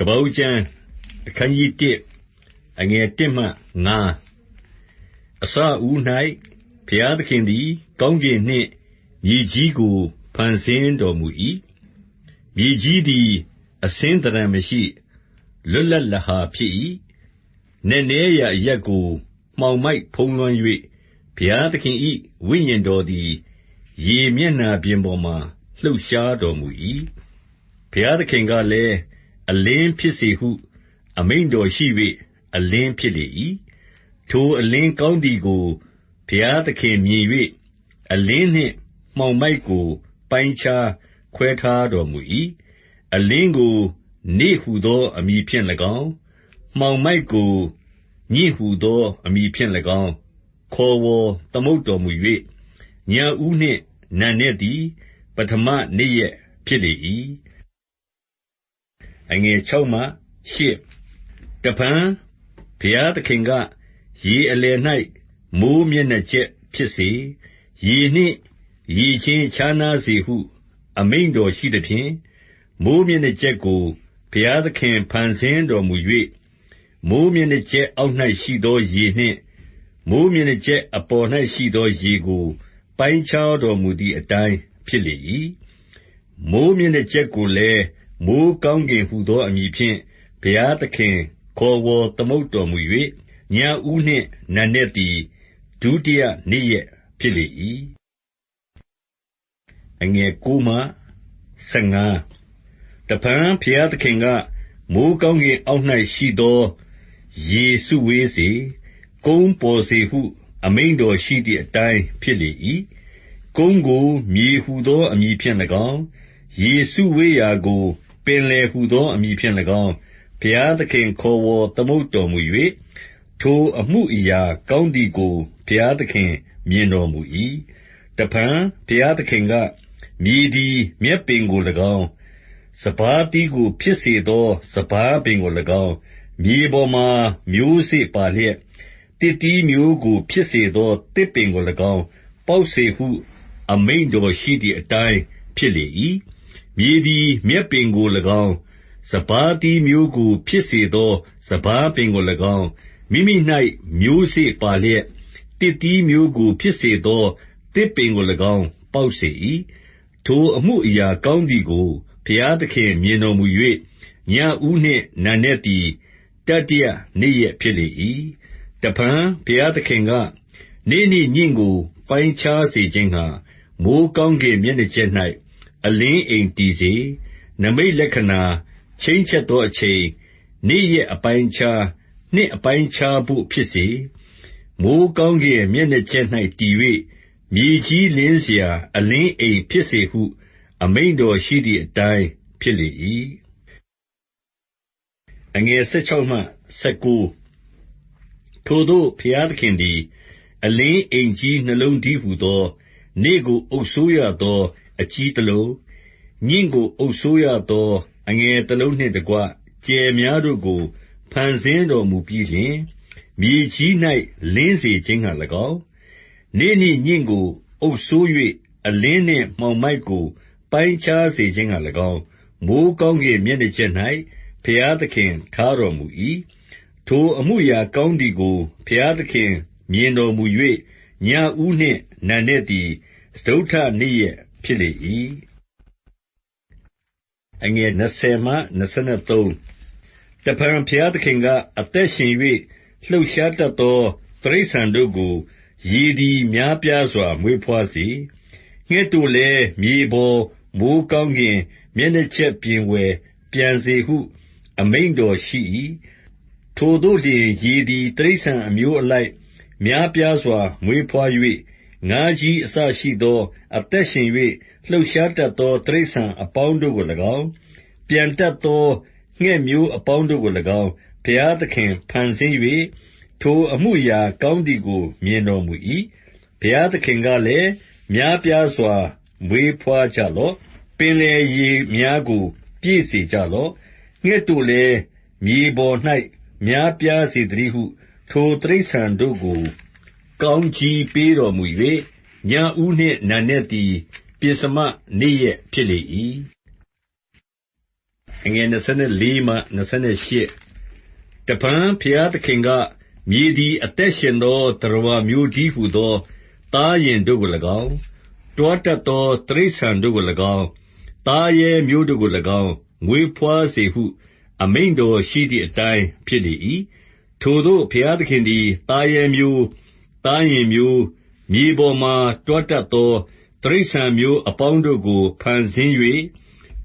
ကပ္ပဦးကျမ်းအခနျး1အငယ်1မှ5အစဦး၌ဘုရားသခင်သည် ကောင်းကင်နှင့် မြေကြီးကို ဖန်ဆင်းတော်မူ၏။မြေကြီးသည် အဆင်းသဏ္ဌာန်မရှိ၊လွတ်လပ်လဟာ ဖြစ်၏။နက်နဲရာအရပ်ကို မှောင်မိုက်ဖုံးလွှမ်း၍၊ဘုရားသခင်၏ဝိညာဉ်တော်သည် ရေမျက်နှာပြင်ပေါ်မှာ လှုပ်ရှားတော်မူ၏။ဘုရားသခင်ကလည်း အလင်းဖြစ်စေဟု အမိန့်တော်ရှိ၍အလင်းဖြစ်လေ၏။ထိုအလင်းကောင်းသည်ကို ဘုရားသခင်မြင်၍၊အလင်းနှင့်မှောင်မိုက်ကို ပိုင်းခြားခွဲထားတော်မူ၏။အလင်းကို နေ့ဟူသောအမည်ဖြင့်၎င်း၊မှောင်မိုက်ကို ညဉ့်ဟူသောအမည်ဖြင့်၎င်း ခေါ်ဝေါ်သမုတ်တော်မူ၍၊ညဦးနှင့်နံနက်သည် ပဌမနေ့ရက်ဖြစ်လေ၏ 6တဖန် ဘုရားသခင်က၊ရေအလယ်၌မိုဃ်းမျက်နှာကြက်ဖြစ်စေ။ရေနှင့်ရေချင်းခြားနားစေဟု အမိန့်တော်ရှိသဖြင့်၊မိုဃ်းမျက်နှာကြက်ကို ဘုရားသခင် ဖန်ဆင်းတော်မူ၍၊မိုဃ်းမျက်နှာကြက်အောက်၌ရှိသော ရေနှင့် မိုဃ်းမျက်နှာကြက်အပေါ်၌ရှိသော ရေကို ပိုင်းခြားတော်မူသည်အတိုင်း ဖြစ်လေ၏။မိုဃ်းမျက်နှာကြက်ကိုလည်း မိုဃ်းကောင်းကင်ဟူသော အမည်ဖြင့် ဘုရားသခင်ခေါ်ဝေါ်သမုတ်တော်မူ၍၊ညဦးနှင့် နံနက်သည် ဒုတိယနေ့ရက်ဖြစ်လေ၏။9တဖန်ဘုရားသခင်က၊မိုဃ်းကောင်းကင်အောက်၌ရှိသော ရေစုဝေးစေ။ကုန်းပေါ်စေဟု အမိန့်တော်ရှိသည်အတိုင်းဖြစ်လေ၏။ကုန်းကို မြေဟူသော အမည်ဖြင့်၎င်း၊ရေစုဝေးရာကို ပင်လယ်ဟူသော အမည်ဖြင့်၎င်း၊ဘုရားသခင်ခေါ်ဝေါ်သမုတ်တော်မူ၍၊ထိုအမှုအရာကောင်းသည်ကို ဘုရားသခင်မြင်တော်မူ၏။တဖန်ဘုရားသခင်က၊မြေသည် မြက်ပင်ကို၎င်း၊စပါးသီးကို ဖြစ်စေသော စပါးပင်ကို၎င်း၊မြေပေါ်မှာ မျိုးစေ့ပါလျက် သစ်သီးမျိုးကို ဖြစ်စေသော သစ်ပင်ကို၎င်း ပေါက်စေဟု အမိန့်တော်ရှိသည်အတိုင်း ဖြစ်လေ၏။ မြေသည် မြက်ပင်ကို၎င်း၊စပါးသီးမျိုးကို ဖြစ်စေသော စပါးပင်ကို၎င်း၊မိမိ၌မျိုးစေ့ပါလျက် သစ်သီးမျိုးကို ဖြစ်စေသော သစ်ပင်ကို၎င်း ပေါက်စေ၏။ထိုအမှုအရာကောင်းသည်ကို ဘုရားသခင် မြင်တော်မူ၍၊ညဦးနှင့်နံနက်သည် တတိယနေ့ရက်ဖြစ်လေ၏။တဖန် ဘုရားသခင်က၊နေ့နှင့်ညဉ့်ကို ပိုင်းခြားစေခြင်းငှါ မိုဃ်းကောင်းကင်မျက်နှာကြက်၌ အလင်းအိမ်တည်စေ။နိမိတ်လက္ခဏာ၊ချိန်းချက်သောအချိန်၊နေ့ရက်အပိုင်းအခြား၊နှစ်အပိုင်းအခြားဘို့ ဖြစ်စေ။မိုဃ်းကောင်းကင်မျက်နှာကြက်၌တည်၍၊မြေကြီးလင်းစရာ အလင်းအိမ်ဖြစ်စေဟု အမိန့်တော်ရှိသည်အတိုင်း ဖြစ်လေ၏။16ထိုသို့ ဘုရားသခင်သည် အလင်းအိမ်ကြီးနှစ်လုံးတည်းဟူသော၊နေ့ကိုအုပ်စိုးရသော အကြီးတလုံး၊ညဉ့်ကိုအုပ်စိုးရသော အငယ်တလုံးနှင့်တကွ ကြယ်များတို့ကို ဖန်ဆင်းတော်မူပြီးလျှင်၊မြေကြီး၌လင်းစေခြင်းငှါ၎င်း၊နေ့နှင့်ညဉ့်ကို အုပ်စိုး၍အလင်းနှင့်မှောင်မိုက်ကို ပိုင်းခြားစေခြင်းငှါ၎င်း၊မိုဃ်းကောင်းကင်မျက်နှာကြက်၌ဘုရားသခင်ထားတော်မူ၏။ထိုအမှုအရာကောင်းသည်ကို ဘုရားသခင်မြင်တော်မူ၍၊ညဦးနှင့်နံနက်သည် စတုတ္ထနေ့ရက် ဖြစ်လေ၏။20 တဖန် ဘုရားသခင်က၊အသက်ရှင်၍လှုပ်ရှားတတ်သော တိရစ္ဆာန်တို့ကို ရေသည် များပြားစွာ မွေးဘွားစေ။ငှက်တို့လည်း မြေပေါ် မိုဃ်းကောင်းကင် မျက်နှာကြက်ပြင်ဝယ် ပျံစေဟု အမိန့်တော်ရှိ၏။ထိုသို့လျှင် ရေသည် တိရစ္ဆာန်အမျိုးအလိုက် များပြားစွာ မွေးဘွား၍၊ ငါးကြီးအစရှိသော အသက်ရှင်၍လှုပ်ရှားတတ်သော တိရစ္ဆာန်အပေါင်းတို့ကို၎င်း၊ပျံတတ်သော ငှက်မျိုးအပေါင်းတို့ကို၎င်း ဘုရားသခင်ဖန်ဆင်း၍၊ထိုအမှုအရာကောင်းသည်ကို မြင်တော်မူ၏။ဘုရားသခင်ကလည်း၊များပြားစွာ မွေးဘွားကြလော့။ပင်လယ်ရေများကို ပြည့်စေကြလော့။ငှက်တို့လည်း မြေပေါ်၌များပြားစေသတည်းဟု ထိုတိရစ္ဆာန်တို့ကို ကောင်းကြီးပေးတော်မူ၍၊ညဦးနှင့်နံနက်သည် ပဥ္စမနေ့ရက်ဖြစ်လေ၏။အငယ်24မှ28တပံဖျားသခင်က မြေသည် အသက်ရှင်သောတရဝမျိုးတည်းဟုသော သားရင်တို့ကို၎င်း တွားတတ်သော တိရစ္ဆာန်တို့ကို၎င်း သားရဲမျိုးတို့ကို၎င်းငွေဖွားစေဟု အမိန့်တော်ရှိသည့်အတိုင်း ဖြစ်လေ၏ထိုသို့ ဘုရားသခင်သည် သားရဲမျိုး သားယဉ်မျိုး မြေပေါ်မှတွားတတ်သော တိရစ္ဆာန်မျိုးအပေါင်းတို့ကို ဖန်ဆင်း၍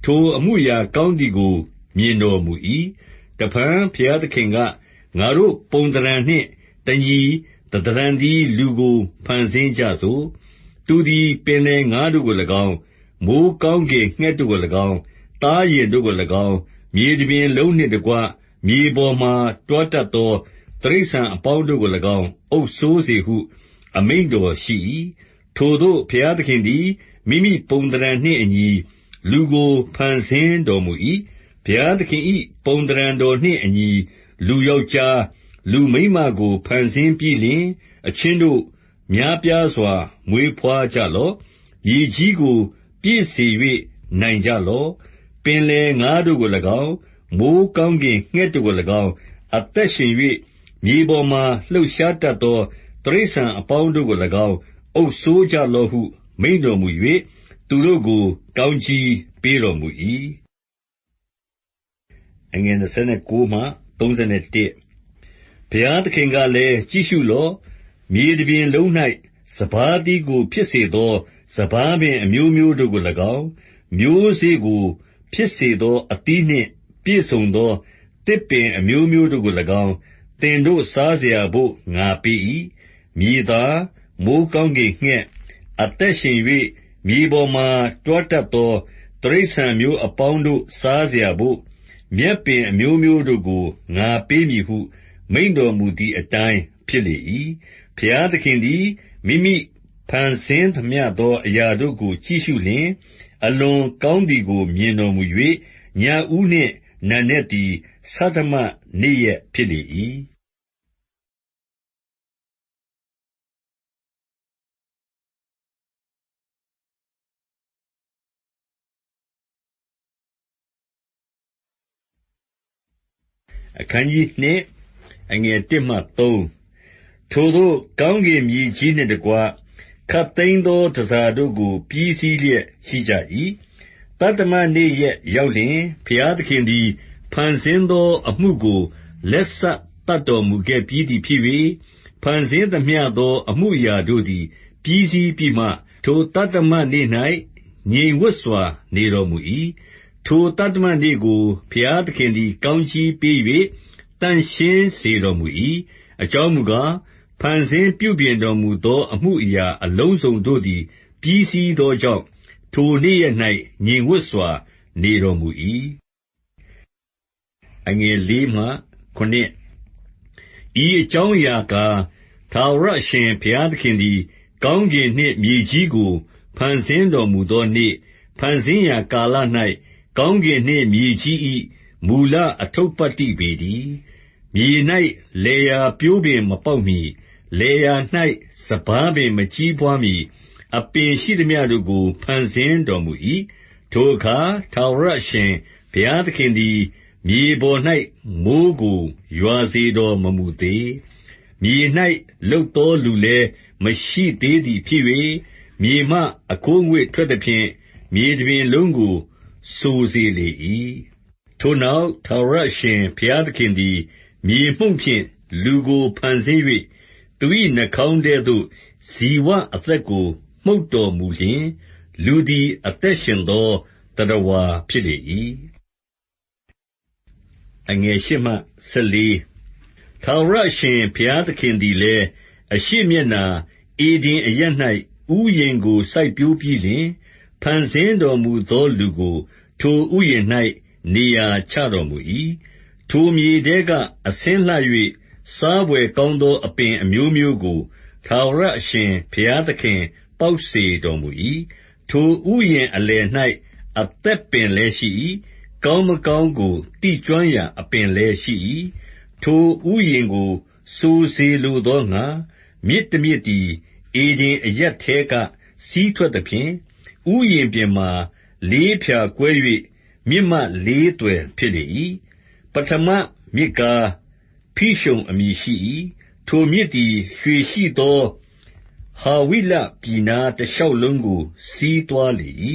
ထိုအမှုအရာကောင်းသည်ကို မြင်တော်မူ၏။တဖန် ဘုရားသခင်က၊ငါတို့ပုံသဏ္ဌာန်နှင့်တညီ သဏ္ဌာန်တည်းလူကို ဖန်ဆင်းကြစို့။သူသည် ပင်လယ်ငါးတို့ကို၎င်း၊မိုဃ်းကောင်းကင်ငှက်တို့ကို၎င်း၊သားယဉ်တို့ကို၎င်း၊မြေတပြင်လုံးနှင့်တကွ မြေပေါ်မှာ တွားတတ်သော တိရစ္ဆာန်အပေါင်းတို့ကို၎င်း အုပ်စိုးစေဟု အမိန့်တော်ရှိ၏။ထိုသို့ဘုရားသခင်သည် မိမိပုံသဏ္ဌာန်နှင့်အညီ လူကို ဖန်ဆင်းတော်မူ၏။ဘုရားသခင်၏ပုံသဏ္ဌာန်တော်နှင့်အညီ လူယောက်ျား လူမိန်းမကို ဖန်ဆင်းပြီးလျှင်၊အချင်းတို့၊များပြားစွာ မွေးဘွားကြလော့။မြေကြီးကို ပြည့်စေ၍နိုင်ကြလော့။ပင်လယ်ငါးတို့ကို၎င်း၊မိုဃ်းကောင်းကင် ငှက်တို့ကို၎င်း၊အသက်ရှင်၍ မြေပေါ်မှာ လှုပ်ရှားတတ်သော တိရစ္ဆာန်အပေါင်းတို့ကို၎င်း အုပ်စိုးကြလော့ဟု မိန့်တော်မူ၍၊သူတို့ကို ကောင်းကြီးပေးတော်မူ၏။29 ဘုရားသခင်ကလည်း၊ကြည့်ရှုလော့။မြေတပြင်လုံး၌စပါးသီးကို ဖြစ်စေသော စပါးပင်အမျိုးမျိုးတို့ကို၎င်း၊မျိုးစေ့ကို ဖြစ်စေသော အသီးနှင့်ပြည့်စုံသော သစ်ပင်အမျိုးမျိုးတို့ကို၎င်း၊ သင်တို့စားစရာဘို့ ငါပေး၏။မြေသား၊မိုဃ်းကောင်းကင်ငှက်၊အသက်ရှင်၍မြေပေါ်မှာ တွားတတ်သော တိရစ္ဆာန်မျိုးအပေါင်းတို့ စားစရာဘို့ မြက်ပင်အမျိုးမျိုးတို့ကို ငါပေးမည်ဟု မိန့်တော်မူသည်အတိုင်း ဖြစ်လေ၏။ဘုရားသခင်သည် မိမိဖန်ဆင်းသမျှသော အရာတို့ကို ကြည့်ရှုလျှင်၊အလွန်ကောင်းသည်ကို မြင်တော်မူ၍၊ညဦးနှင့် နံနက်သည်ဆဌမနေ့ရက်ဖြစ်လေ၏။ အခနျး2အခနျး 2 ထိုသို့ ကောင်းကင်မြေကြီးနှင့်တကွ ခပ်သိမ်းသော တန်ဆာတို့ကို ပြီးစီးလျက်ရှိကြ၏။သတ္တမနေ့ရက်ရောက်လျှင်၊ဘုရားသခင်သည် ဖန်ဆင်းသောအမှုကို လက်စသတ်တော်မူခဲ့ပြီးသည် ဖြစ်၍၊ဖန်ဆင်းသမျှသော အမှုအရာတို့သည် ပြီးစီးပြီးမှ၊ထိုသတ္တမနေ့၌ငြိမ်ဝပ်စွာ နေတော်မူ၏။ ထိုသတ္တမနေ့ကို ဘုရားသခင်သည် ကောင်းကြီးပေး၍သန့်ရှင်းစေတော်မူ၏။အကြောင်းမူကား၊ဖန်ဆင်းပြုပြင်တော်မူသော အမှုအရာအလုံးစုံတို့သည် ပြီးစီးသောကြောင့်၊ထိုနေ့ရက်၌ငြိမ်ဝပ်စွာ နေတော်မူ၏။ဤအကြောင်းအရာကား၊ထာဝရအရှင်ဘုရားသခင်သည် ကောင်းကင်နှင့်မြေကြီးကို ဖန်ဆင်းတော်မူသောနေ့၊ဖန်ဆင်းရာကာလ၌ ကောင်းကင်နှင့်မြေကြီး၏မူလအတ္ထုပတ္တိပေတည်း။မြေ၌လယ်ယာပျိုးပင်မပေါက်မှီ၊လယ်ယာ၌စပါးပင်မကြီးပွားမှီ အပင်ရှိသမျှတို့ကို ဖန်ဆင်းတော်မူ၏။ထိုအခါ ထာဝရအရှင်ဘုရားသခင်သည် မြေပေါ်၌မိုဃ်းကို ရွာစေတော်မမူသေး။မြေ၌လုပ်သောလူလည်း မရှိသေးသည်ဖြစ်၍၊မြေမှ အခိုးအငွေ့ထွက်သဖြင့် မြေတပြင်လုံးကို စိုစေလေ၏။ထိုနောက် ထာဝရအရှင်ဘုရားသခင်သည် မြေမှုန့်ဖြင့် လူကိုဖန်ဆင်း၍၊သူ၏နှာခေါင်းထဲသို့ဇိဝအသက်ကို မှုတ်တော်မူလျှင်၊လူသည် အသက်ရှင်သော သတ္တဝါဖြစ်လေ၏။ထာဝရအရှင်ဘုရားသခင်သည်လည်း၊အရှေ့မျက်နှာ ဧဒင်အရပ်၌ဥယျာဉ်ကို စိုက်ပျိုးပြီးလျှင်၊ ဖန်ဆင်းတော်မူသောလူကို ထိုဥယျာဉ်၌နေရာချတော်မူ၏။ထိုမြေထဲက အဆင်းလှ၍စားဘွယ်ကောင်းသော အပင်အမျိုးမျိုးကို ထာဝရအရှင်ဘုရားသခင် ပေါက်စေတော်မူ၏။ထိုဥယျာဉ်အလယ်၌အသက်ပင်လည်းရှိ၏။ကောင်းမကောင်းကို သိကျွမ်းရာအပင်လည်းရှိ၏။ထိုဥယျာဉ်ကို စိုစေလိုသောငှါ မြစ်တမြစ်သည် ဧဒင်အရပ်ထဲက စီးထွက်သဖြင့်၊ ဥယျာဉ်ပြင်မှာ လေးဖြာကွဲ၍မြစ်မလေးသွယ်ဖြစ်လေ၏။ပဌမမြစ်ကား ဖိရှုန်အမည်ရှိ၏။ထိုမြစ်သည် ရွှေရှိသော ဟာဝိလပြည်နား တရှောက်လုံးကို စီးသွားလေ၏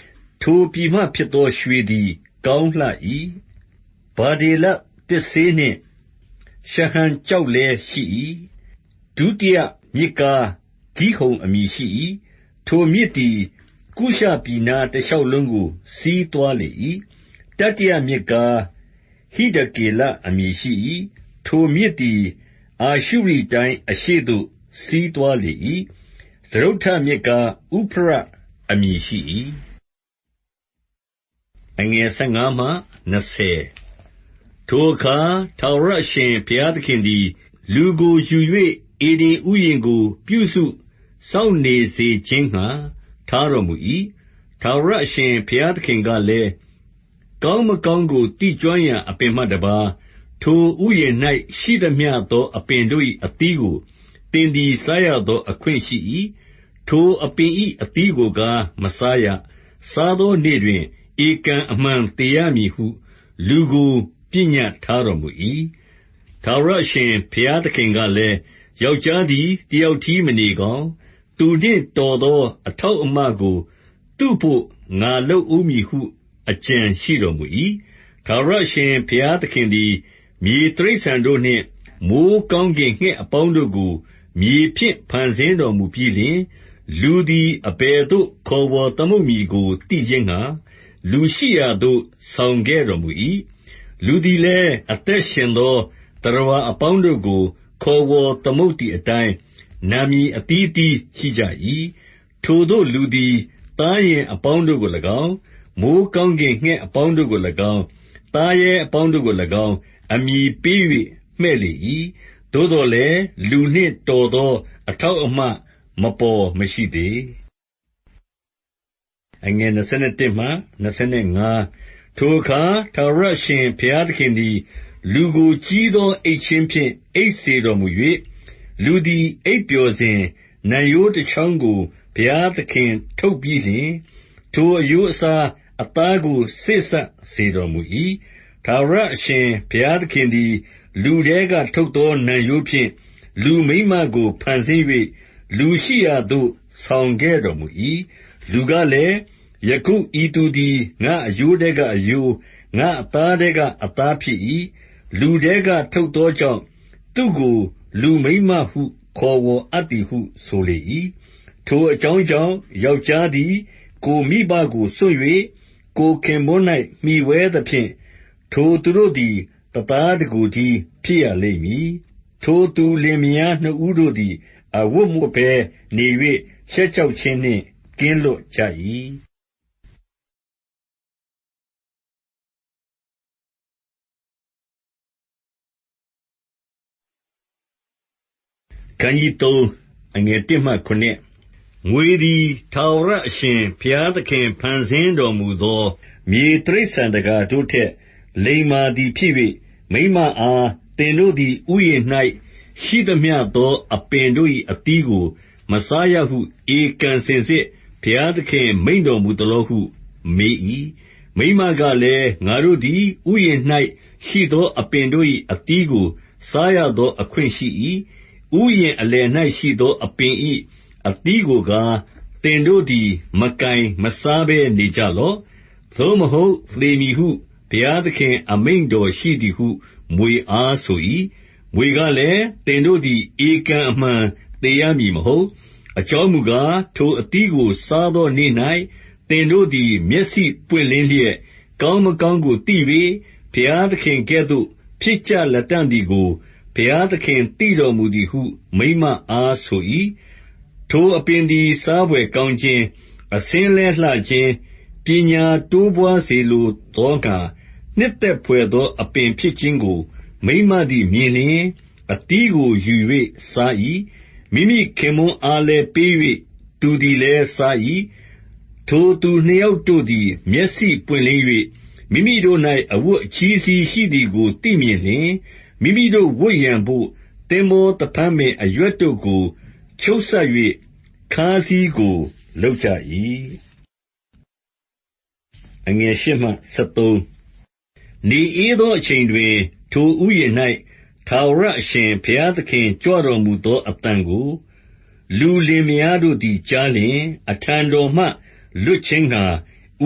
။ထိုပြည်မှဖြစ်သော ရွှေသည် ကောင်းလှ၏။ဗဓေလသစ်စေးနှင့် ရှဟံကျောက်လည်းရှိ၏။ဒုတိယမြစ်ကား ဂိဟုန်အမည်ရှိ၏။ထိုမြစ်သည် ကုရှပြည်နား တရှောက်လုံးကို စီးသွားလေ၏။တတိယမြစ်ကား ဟိဒကေလအမည်ရှိ၏။ထိုမြစ်သည် အာရှုရိတိုင်းအရှေ့သို့ စီးသွားလေ၏။စတုတ္ထမြစ်ကား ဥဖရတ်အမည်ရှိ၏။ထိုအခါ ထာဝရအရှင်ဘုရားသခင်သည် လူကိုယူ၍ဧဒင်ဥယျာဉ်ကို ပြုစုစောင့်နေစေခြင်းငှါ ထားတော်မူ၏။ထာဝရအရှင်ဘုရားသခင်ကလည်း၊ကောင်းမကောင်းကို သိကျွမ်းရာအပင်မှတပါး၊ထိုဥယျာဉ်၌ရှိသမျှသော အပင်တို့၏အသီးကို သင်သည် စားရသောအခွင့်ရှိ၏။ထိုအပင်၏အသီးကိုကား မစားရ။စားသောနေ့တွင် ဧကန်အမှန်သေရမည်ဟု လူကို ပညတ်ထားတော်မူ၏။ထာဝရအရှင်ဘုရားသခင်ကလည်း၊ယောက်ျားသည် တယောက်တည်းမနေကောင်း။ သူနှင့်တော်သော အထောက်အမကို သူ့ဘို့ ငါလုပ်ဦးမည်ဟု အကြံရှိတော်မူ၏။ထာဝရအရှင်ဘုရားသခင်သည် မြေတိရစ္ဆာန်တို့နှင့် မိုဃ်းကောင်းကင်ငှက်အပေါင်းတို့ကို မြေဖြင့် ဖန်ဆင်းတော်မူပြီးလျှင်၊လူသည် အဘယ်သို့ ခေါ်ဝေါ်သမုတ်မည်ကို သိခြင်းငှါ လူရှိရာသို့ ဆောင်ခဲ့တော်မူ၏။လူသည်လည်း အသက်ရှင်သော သတ္တဝါအပေါင်းတို့ကို ခေါ်ဝေါ်သမုတ်သည်အတိုင်း၊ နာမည်အသီးအသီးရှိကြ၏။ထိုသို့လူသည် သားယဉ်အပေါင်းတို့ကို၎င်း၊မိုဃ်းကောင်းကင်ငှက်အပေါင်းတို့ကို၎င်း၊သားရဲအပေါင်းတို့ကို၎င်း အမည်ပေး၍မှည့်လေ၏။သို့သော်လည်း လူနှင့်တော်သော အထောက်အမ မပေါ်မရှိသေး။ထိုအခါ ထာဝရအရှင်ဘုရားသခင်သည် လူကို ကြီးသောအိပ်ခြင်းဖြင့် အိပ်စေတော်မူ၍၊ လူသည် အိပ်ပျော်စဉ်၊နံရိုးတချောင်းကို ဘုရားသခင်ထုတ်ပြီးလျှင်၊ထိုအရိုးအစားအသားကို စေ့စပ်စေတော်မူ၏။ထာဝရအရှင်ဘုရားသခင်သည် လူထဲကထုတ်သော နံရိုးဖြင့် လူမိန်းမကို ဖန်ဆင်း၍လူရှိရာသို့ ဆောင်ခဲ့တော်မူ၏။လူကလည်း၊ယခုဤသူသည် ငါ့အရိုးထဲကအရိုး၊ငါ့အသားထဲက အသားဖြစ်၏။လူထဲကထုတ်သောကြောင့် သူ့ကို လူမိန်းမဟု ခေါ်ဝေါ်အပ်သည်ဟု ဆိုလေ၏။ထိုအကြောင်းကြောင့်၊ယောက်ျားသည် ကိုယ်မိဘကို စွန့်၍ကိုယ်ခင်ပွန်း၌မှီဝဲသဖြင့်၊ထိုသူတို့သည် တသားတကိုယ်တည်း ဖြစ်ရလိမ့်မည်။ထိုသူလင်မယားနှစ်ဦးတို့သည် အဝတ်မဝတ်ဘဲနေ၍ရှက်ကြောက်ခြင်းနှင့် ကင်းလွတ်ကြ၏။ ငွေသည် ထာဝရအရှင်ဘုရားသခင် ဖန်ဆင်းတော်မူသော မြေတိရစ္ဆာန်သကာတို့ထက် လိမ္မာသည်ဖြစ်၍၊မိန်းမအား၊သင်တို့သည် ဥယျာဉ်၌ရှိသမျှသော အပင်တို့၏အသီးကို မစားရဟု ဧကန်စင်စစ် ဘုရားသခင် မိန့်တော်မူသလောဟု မေး၏။မိန်းမကလည်း၊ငါတို့သည် ဥယျာဉ်၌ရှိသော အပင်တို့၏အသီးကို စားရသောအခွင့်ရှိ၏။ ဥယျာဉ်အလယ်၌ရှိသော အပင်၏အသီးကိုကား၊သင်တို့သည် မကိုင်မစားဘဲနေကြလော့။သို့မဟုတ် သေမည်ဟု ဘုရားသခင် အမိန့်တော်ရှိသည်ဟု မြွေအားဆို၏။မြွေကလည်း၊သင်တို့သည် ဧကန်အမှန် သေရမည်မဟုတ်။အကြောင်းမူကား၊ထိုအသီးကို စားသောနေ့၌သင်တို့သည် မျက်စိပွင့်လင်းလျက်၊ကောင်းမကောင်းကို သိ၍၊ဘုရားသခင်ကဲ့သို့ ဖြစ်ကြလတံ့သည်ကို ဘုရားသခင်သိတော်မူသည်ဟု မိန်းမအားဆို၏။ထိုအပင်သည် စားဘွယ်ကောင်းခြင်း၊အဆင်းလည်းလှခြင်း၊ပညာတိုးပွါးစေလိုသောငှါ နှစ်သက်ဘွယ်သော အပင်ဖြစ်ခြင်းကို မိန်းမသည်မြင်လျှင်၊အသီးကိုယူ၍စား၏။မိမိခင်ပွန်းအားလည်းပေး၍သူသည်လည်း စား၏။ထိုသူနှစ်ယောက်တို့သည် မျက်စိပွင့်လင်း၍၊မိမိတို့၌အဝတ်အချည်းစည်းရှိသည်ကို သိမြင်လျှင်၊ မိမိတို့ဝတ်ရန်ဘို့ သင်္ဘောသဖန်းပင်အရွက်တို့ကို ချုပ်စပ်၍ခါးစည်းကို လုပ်ကြ၏။အငယ်၈မှ73နေအေးသောအချိန်တွင် ထိုဥယျာဉ်၌ထာဝရအရှင် ဘုရားသခင် ကြွတော်မူသောအသံကို လူလင်မယားတို့သည် ကြားလျှင်၊အထံတော်မှ လွတ်ခြင်းငှါ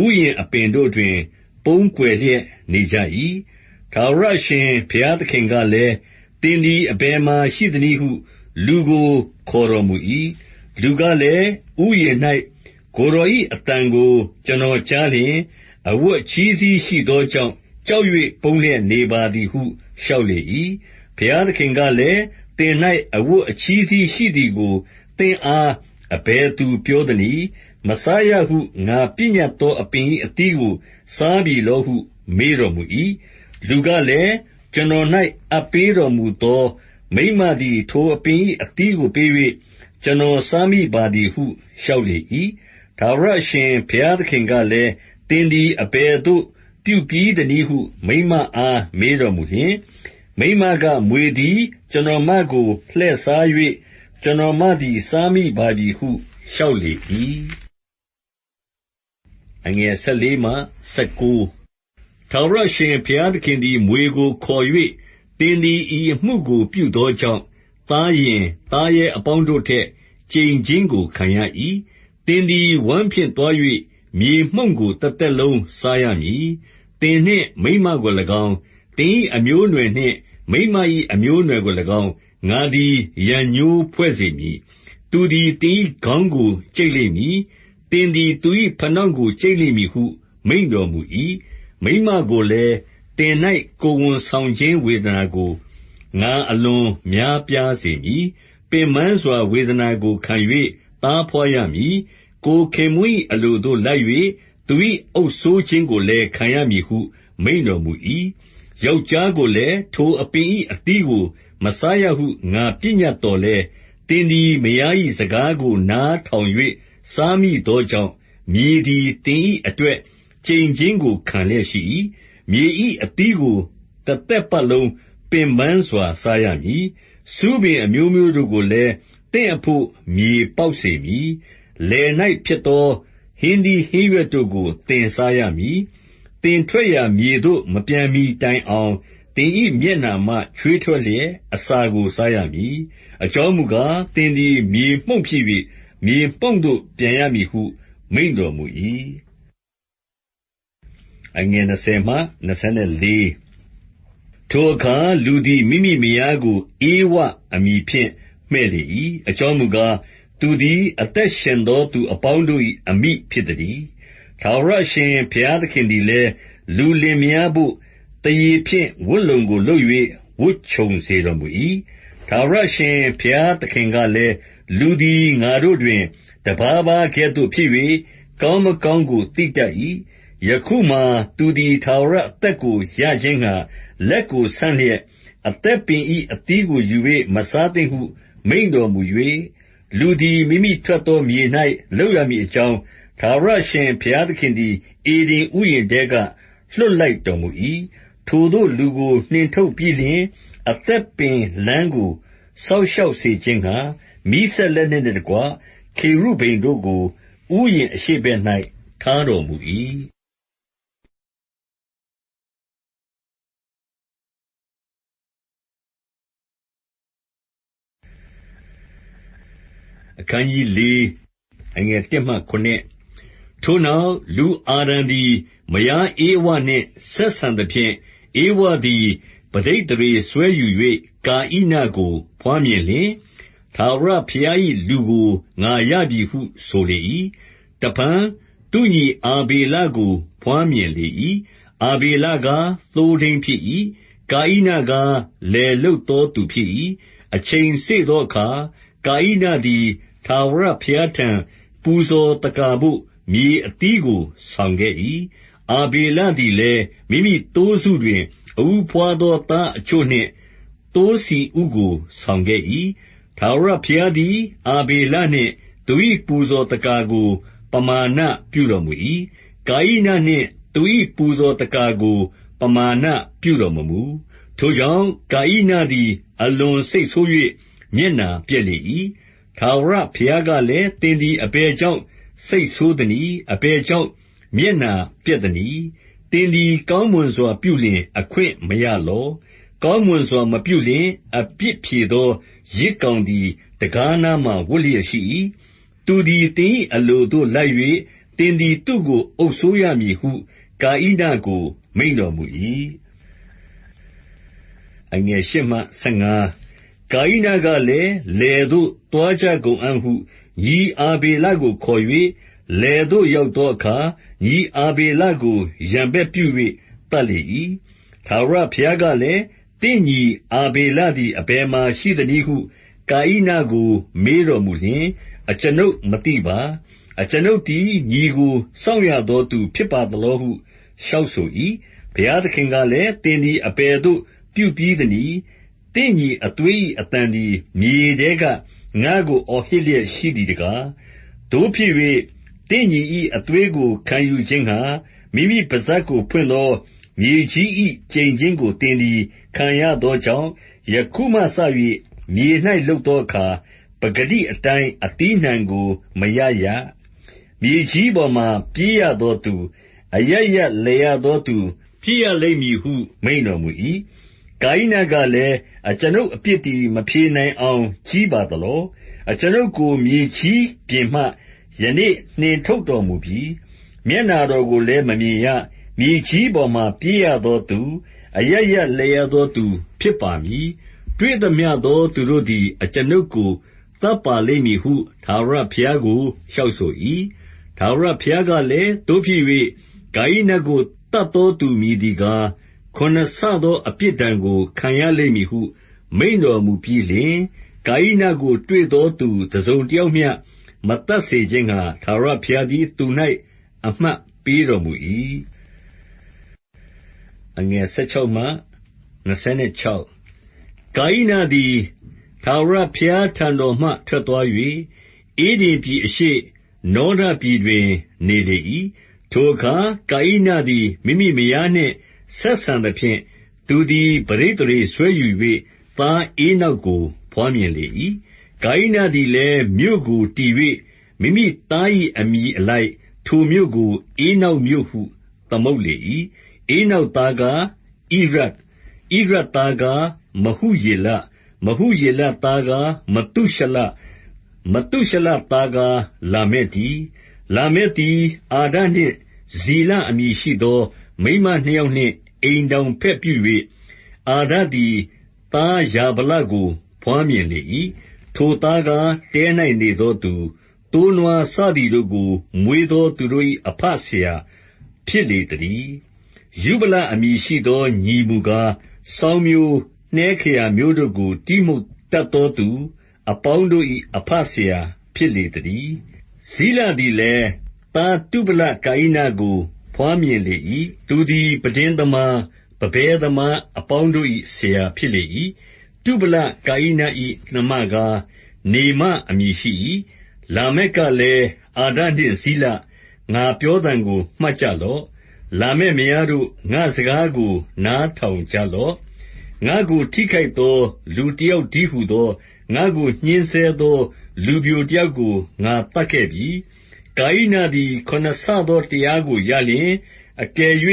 ဥယျာဉ်အပင်တို့တွင် ပုန်းကွယ်လျက်နေကြ၏။ ထာဝရအရှင်ဘုရားသခင်ကလည်း၊သင်သည် အဘယ်မှာရှိသနည်းဟု လူကို ခေါ်တော်မူ၏။လူကလည်း၊ဥယျာဉ်၌ကိုယ်တော်၏အသံကို ကျွန်တော်ကြားလျှင်၊အဝတ်အချည်းစည်းရှိသောကြောင့် ကြောက်၍ပုန်းလျက်နေပါသည်ဟု လျှောက်လေ၏။ဘုရားသခင်ကလည်း၊သင်၌အဝတ်အချည်းစည်းရှိသည်ကို သင့်အား အဘယ်သူပြောသနည်း။မစားရဟု ငါပညတ်သော အပင်၏အသီးကို စားပြီလောဟု မေးတော်မူ၏။ လူကလည်း၊ကျွန်တော်၌အပ်ပေးတော်မူသော မိန်းမသည် ထိုအပင်၏အသီးကိုပေး၍ကျွန်တော်စားမိပါသည်ဟု လျှောက်လေ၏။ထာဝရအရှင်ဘုရားသခင်ကလည်း၊သင်သည် အဘယ်သို့ပြုပြီးသနည်းဟု မိန်းမအားမေးတော်မူလျှင်၊မိန်းမက၊မြွေသည် ကျွန်တော်မကို လှည့်စား၍ကျွန်တော်မသည် စားမိပါပြီဟု လျှောက်လေ၏။14 ထာဝရအရှင်ဘုရားသခင်သည် မြွေကိုခေါ်၍၊သင်သည် ဤအမှုကို ပြုသောကြောင့်၊သားယဉ်သားရဲအပေါင်းတို့ထက် ကျိန်ခြင်းကို ခံရ၏။သင်သည် ဝမ်းဖြင့်သွား၍မြေမှုန့်ကို တသက်လုံးစားရမည်။သင်နှင့်မိန်းမကို၎င်း၊သင်၏အမျိုးအနွယ်နှင့် မိန်းမ၏အမျိုးအနွယ်ကို၎င်း၊ငါသည် ရန်ငြိုးဖွဲ့စေမည်။သူသည် သင်၏ခေါင်းကို ကြိတ်လိမ့်မည်။သင်သည် သူ၏ဖနောင့်ကို ကြိတ်လိမ့်မည်ဟု မိန့်တော်မူ၏။ မိန်းမကိုလည်း၊သင်၌ကိုယ်ဝန်ဆောင်ခြင်းဝေဒနာကို ငါအလွန်များပြားစေမည်။ပင်ပန်းစွာ ဝေဒနာကိုခံ၍သားဘွားရမည်။ကိုယ်ခင်ပွန်း၏အလိုသို့လိုက်၍သူ၏အုပ်စိုးခြင်းကိုလည်း ခံရမည်ဟု မိန့်တော်မူ၏။ယောက်ျားကိုလည်း၊ထိုအပင်၏အသီးကို မစားရဟု ငါပညတ်သော်လည်း၊သင်သည် မယား၏စကားကို နားထောင်၍စားမိသောကြောင့်၊မြေသည် သင်၏အတွက် ကျိန်ခြင်းကို ခံလျက်ရှိ၏။မြေ၏အသီးကို တသက်ပတ်လုံး ပင်ပန်းစွာ စားရမည်။ဆူးပင်အမျိုးမျိုးတို့ကိုလည်း သင့်အဘို့ မြေပေါက်စေမည်။လယ်၌ဖြစ်သော ဟင်းသီးဟင်းရွက်တို့ကို သင်စားရမည်။သင်ထွက်ရာမြေသို့ မပြန်မှီတိုင်အောင် သင်၏မျက်နှာမှ ချွေးထွက်လျက် အစာကို စားရမည်။အကြောင်းမူကား၊သင်သည် မြေမှုန့်ဖြစ်၍မြေမှုန့်သို့ ပြန်ရမည်ဟု မိန့်တော်မူ၏။ 20ထိုအခါ လူသည်မိမိမယားကို ဧဝအမည်ဖြင့် မှည့်လေ၏။အကြောင်းမူကား၊သူသည် အသက်ရှင်သော သူအပေါင်းတို့၏အမိဖြစ်သတည်း။ထာဝရအရှင်ဘုရားသခင်သည်လည်း၊လူလင်မယားဘို့ သားရေဖြင့် ဝတ်လုံကိုလုပ်၍ဝတ်ခြုံစေတော်မူ၏။ထာဝရအရှင်ဘုရားသခင်ကလည်း၊လူသည် ငါတို့တွင် တပါးပါးကဲ့သို့ဖြစ်၍ကောင်းမကောင်းကို သိတတ်၏။ ယခုမှာသူသည် ထာဝရအသက်ကို ရခြင်းငှါ လက်ကိုဆန့်လျက်၊အသက်ပင်၏အသီးကိုယူ၍မစားသင့်ဟု မိန့်တော်မူ၍၊လူသည် မိမိထွက်သောမြေ၌လုပ်ရမည်အကြောင်း၊ထာဝရအရှင်ဘုရားသခင်သည် ဧဒင်ဥယျာဉ်ထဲက လွှတ်လိုက်တော်မူ၏။ထိုသို့လူကို နှင်ထုတ်ပြီးလျှင်၊အသက်ပင်လမ်းကို စောင့်ရှောက်စေခြင်းငှါ မီးစက်လက်နက်နှင့်တကွ ခေရုဗိမ်တို့ကို ဥယျာဉ်အရှေ့ဘက်၌ထားတော်မူ၏။ ထိုနောက်လူအာဒံသည် မယားဧဝနှင့် ဆက်ဆံသဖြင့်၊ဧဝသည် ပဋိသန္ဓေစွဲယူ၍ကာဣနကို ဘွားမြင်လျှင်၊ထာဝရဘုရား၏လူကို ငါရပြီဟုဆိုလေ၏။တဖန်သူ့ညီအာဗေလကို ဘွားမြင်လေ၏။အာဗေလကား သိုးထိန်းဖြစ်၏။ကာဣနကား လယ်လုပ်သောသူဖြစ်၏။အချိန်စေ့သောအခါ ကာဣနသည် ထာဝရဘုရားထံ ပူဇော်သက္ကာဘို့ မြေအသီးကို ဆောင်ခဲ့၏။အာဗေလသည်လည်း၊မိမိသိုးစုတွင် အဦးဘွားသော သားအချို့နှင့် သိုးဆီဥကို ဆောင်ခဲ့၏။ထာဝရဘုရားသည် အာဗေလနှင့် သူ၏ပူဇော်သက္ကာကို ပမာဏပြုတော်မူ၏။ကာဣနနှင့် သူ၏ပူဇော်သက္ကာကို ပမာဏပြုတော်မမူ။ထိုကြောင့် ကာဣနသည် အလွန်စိတ်ဆိုး၍မျက်နှာပျက်လေ၏။ ထာဝရဘုရားကလည်း၊သင်သည် အဘယ်ကြောင့် စိတ်ဆိုးသနည်း။အဘယ်ကြောင့် မျက်နှာပျက်သနည်း။သင်သည် ကောင်းမွန်စွာပြုလျှင် အခွင့်မရလော။ကောင်းမွန်စွာ မပြုလျှင် အပြစ်ဖြေသော ယဇ်ကောင်သည် တံခါးနားမှာ ဝပ်လျက်ရှိ၏။သူသည် သင်၏အလိုသို့လိုက်၍၊သင်သည် သူ့ကို အုပ်စိုးရမည်ဟု ကာဣနကို မိန့်တော်မူ၏။ ကာဣနကလည်း၊လယ်သို့သွားကြကုန်အံ့ဟု ညီအာဗေလကိုခေါ်၍၊လယ်သို့ရောက်သောအခါ၊ညီအာဗေလကို ရန်ဘက်ပြု၍သတ်လေ၏။ထာဝရဘုရားကလည်း၊သင့်ညီအာဗေလသည် အဘယ်မှာရှိသနည်းဟု ကာဣနကို မေးတော်မူလျှင်၊အကျွန်ုပ်မသိပါ။အကျွန်ုပ်သည် ညီကို စောင့်ရသောသူ ဖြစ်ပါသလောဟု လျှောက်ဆို၏။ဘုရားသခင်ကလည်း၊သင်သည် အဘယ်သို့ ပြုပြီးသနည်း။ သင့်ညီအသွေး၏အသံသည် မြေထဲက ငါ့ကို အော်ဟစ်လျက်ရှိသည်တကား။သို့ဖြစ်၍သင့်ညီ၏အသွေးကို ခံယူခြင်းငှါ မိမိပစပ်ကိုဖွင့်သော မြေကြီး၏ကျိန်ခြင်းကို သင်သည် ခံရသောကြောင့်၊ယခုမှစ၍မြေ၌လုပ်သောအခါ၊ပကတိအတိုင်း အသီးအနှံကို မရရ။မြေကြီးပေါ်မှာ ပြေးရသောသူ၊အရပ်ရပ်လည်ရသောသူ ဖြစ်ရလိမ့်မည်ဟု မိန့်တော်မူ၏။ ကာဣနကလည်း၊အကျွန်ုပ်အပြစ်သည် မဖြေနိုင်အောင် ကြီးပါသလော။အကျွန်ုပ်ကို မြေကြီးပြင်မှ ယနေ့နှင်ထုတ်တော်မူပြီ။မျက်နှာတော်ကိုလည်း မမြင်ရ။မြေကြီးပေါ်မှာ ပြေးရသောသူ၊အရပ်ရပ်လည်ရသောသူ ဖြစ်ပါမည်။တွေ့သမျှသော သူတို့သည် အကျွန်ုပ်ကို သတ်ပါလိမ့်မည်ဟု ထာဝရဘုရားကို လျှောက်ဆို၏။ထာဝရဘုရားကလည်း၊သို့ဖြစ်၍ကာဣနကို သတ်သောသူ မည်သည်ကား၊ ခုနစ်ဆသော အပြစ်ဒဏ်ကို ခံရလိမ့်မည်ဟု မိန့်တော်မူပြီးလျှင်၊ကာဣနကို တွေ့သောသူ တစုံတယောက်မျှ မသတ်စေခြင်းငှါ ထာဝရဘုရားသည် သူ၌အမှတ်ပေးတော်မူ၏။ကာဣနသည် ထာဝရဘုရားထံတော်မှ ထွက်သွား၍၊ဧဒင်ပြည်အရှေ့၊နောဒပြည်တွင် နေလေ၏။ထိုအခါ ကာဣနသည် မိမိမယားနှင့် ဆက်ဆံသဖြင့်၊သူသည် ပဋိသန္ဓေစွဲယူ၍သားဧနောက်ကို ဘွားမြင်လေ၏။ကာဣနသည်လည်း မြို့ကိုတည်၍မိမိသား၏အမည်အလိုက် ထိုမြို့ကို ဧနောက်မြို့ဟု သမုတ်လေ၏။ဧနောက်သားကား ဣရဒ်၊ဣရဒ်သားကား မဟုယေလ၊မဟုယေလသားကား မသုရှလ၊မသုရှလသားကား လာမက်တည်း။လာမက်သည် အာဒနှင့် ဇိလအမည်ရှိသော မိန်းမနှစ်ယောက်နှင့် အိမ်ထောင်ဘက်ပြု၍၊အာဒသည် သားယာဗလကို ဘွားမြင်လေ၏။ထိုသားကား တဲ၌နေသောသူ၊သိုးနွားစသည်တို့ကို မွေးသောသူတို့၏အဘဆရာဖြစ်လေသတည်း။ယုဗလအမည်ရှိသော ညီမူကား၊စောင်းမျိုး နှဲခရာမျိုးတို့ကို တီးမှုတ်တတ်သောသူအပေါင်းတို့၏အဘဆရာဖြစ်လေသတည်း။ဇိလသည်လည်း သားတုဗလကာဣနကို ဘွားမြင်လေ၏။သူသည် ပန်းတဉ်းသမား၊ပန်းပဲသမားအပေါင်းတို့၏ဆရာဖြစ်လေ၏။တုဗလကာဣန၏နှမကား နေမအမည်ရှိ၏။လာမက်ကလည်း၊အာဒနှင့်ဇိလ၊ငါပြောသံကို မှတ်ကြလော့။လာမက်မယားတို့၊ငါ့စကားကို နားထောင်ကြလော့။ငါ့ကို ထိခိုက်သော လူတယောက်တည်းဟူသော၊ငါ့ကို ညှဉ်းဆဲသော လူပျိုတယောက်ကို ငါသတ်ခဲ့ပြီ။ ကာဣနသည် ခုနစ်ဆသောတရားကိုရလျှင်၊အကယ်၍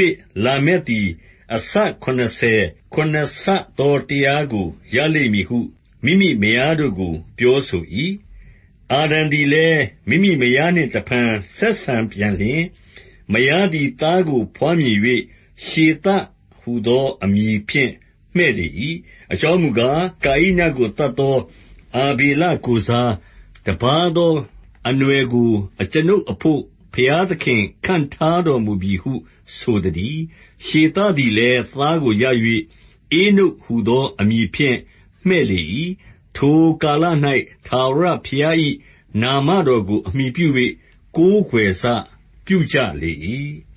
လာမက်သည် အဆခုနစ်ဆယ်ခုနစ်ဆသောတရားကို ရလိမ့်မည်ဟု မိမိမယားတို့ကို ပြောဆို၏။အာဒံသည်လည်း မိမိမယားနှင့် တဖန် ဆက်ဆံပြန်လျှင်၊မယားသည် သားကိုဘွားမြင်၍ရှေသဟူသော အမည်ဖြင့် မှည့်လေ၏။အကြောင်းမူကား၊ကာဣနကို သတ်သော အာဗေလကိုယ်စား တပါးသော အနွယ်ကို အကျွန်ုပ်အဘို့ ဘုရားသခင် ခန့်ထားတော်မူပြီဟု ဆိုသတည်း။ရှေသသည်လည်း သားကိုရ၍ဧနုတ်ဟူသော အမည်ဖြင့် မှည့်လေ၏။ထိုကာလ၌ထာဝရဘုရား၏နာမတော်ကို အမှီပြု၍ကိုးကွယ်စပြုကြလေ၏။